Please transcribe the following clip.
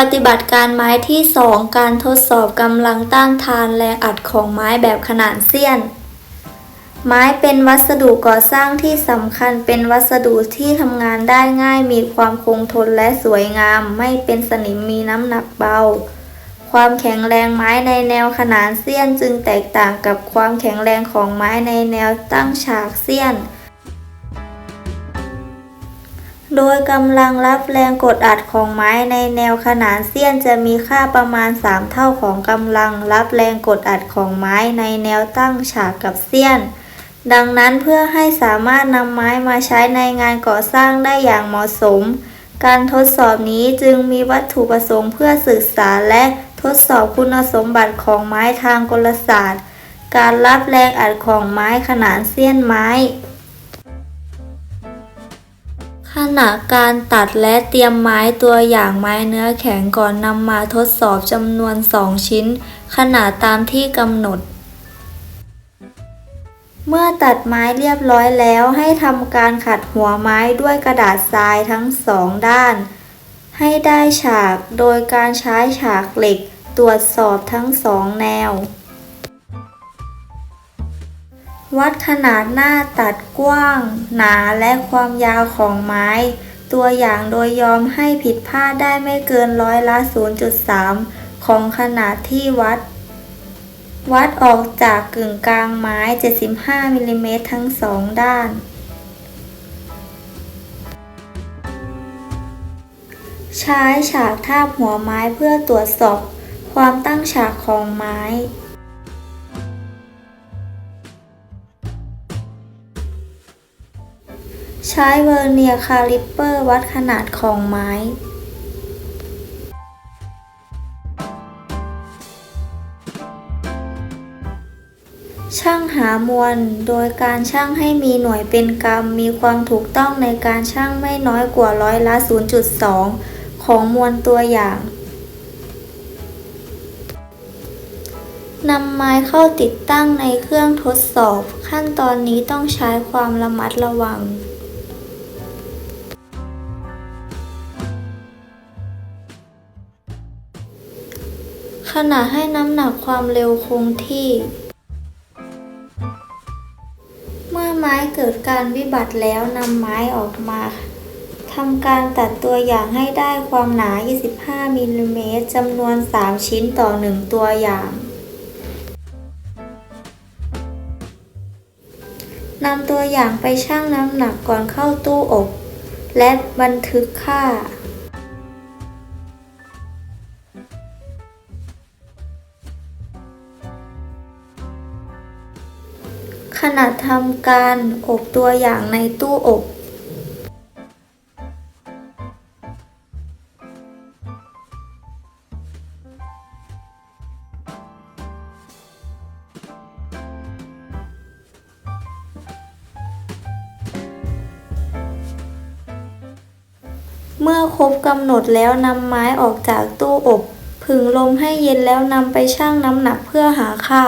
ปฏิบัติการไม้ที่ 2 การทดสอบกำลังต้านทานแรงอัดของไม้แบบขนานเสี้ยน ไม้เป็นวัสดุก่อสร้างที่สำคัญเป็นวัสดุที่ทำงานได้ง่าย มีความคงทนและสวยงาม ไม่เป็นสนิมมีน้ำหนักเบา ความแข็งแรงไม้ในแนวขนานเสี้ยนจึงแตกต่างกับความแข็งแรงของไม้ในแนวตั้งฉากเสี้ยน โดยกำลังรับแรงกดอัดของไม้ในแนวขนานเสี้ยนจะมีค่าประมาณ 3 เท่าของกำลังรับแรงกดอัดของไม้ในแนวตั้งฉากกับเสี้ยน ดังนั้นเพื่อให้สามารถนำไม้มาใช้ในงานก่อสร้างได้อย่างเหมาะสม การทดสอบนี้จึงมีวัตถุประสงค์เพื่อศึกษาและทดสอบคุณสมบัติของไม้ทางกลศาสตร์ การรับแรงอัดของไม้ขนานเสี้ยนไม้ ขณะการตัดและเตรียมไม้ตัวอย่างไม้เนื้อแข็งก่อนนำมาทดสอบจำนวน 2 ชิ้น ขนาดตามที่กำหนด เมื่อตัดไม้เรียบร้อยแล้วให้ทำการขัดหัวไม้ด้วยกระดาษทรายทั้งสองด้าน ให้ได้ฉากโดยการใช้ฉากเหล็กตรวจสอบทั้งสองแนว วัดขนาดหน้าตัดกว้าง หนาและความยาวของไม้ ตัวอย่างโดยยอมให้ผิดพลาดได้ไม่เกินร้อยละ 0.3 ของขนาดที่วัด วัดออกจากกึ่งกลางไม้ 75มิลลิเมตรทั้งสองด้าน ใช้ฉากทาบหัวไม้เพื่อตรวจสอบความตั้งฉากของไม้ ใช้เวอร์เนียคาลิปเปอร์วัดขนาดของไม้ช่างหามวล โดยการช่างให้มีหน่วยเป็นกรัมมีความถูกต้องในการช่างไม่น้อยกว่าร้อยละ 0.2 ของมวลตัวอย่างนำไม้เข้าติดตั้งในเครื่องทดสอบ ขั้นตอนนี้ต้องใช้ความระมัดระวัง ขณะให้น้ำหนักความเร็วคงที่ เมื่อไม้เกิดการวิบัติแล้วนำไม้ออกมาทำการตัดตัวอย่างให้ได้ความหนา 25มิลลิเมตรจำนวน 3 ชิ้นต่อ 1 ตัวอย่างนำตัวอย่างไปชั่งน้ำหนักก่อนเข้าตู้อบ และบันทึกค่า ขณะทำการอบตัวอย่างในตู้อบ เมื่อครบกำหนดแล้วนำไม้ออกจากตู้อบ ผึ่งลมให้เย็นแล้วนำไปชั่งน้ำหนักเพื่อหาค่า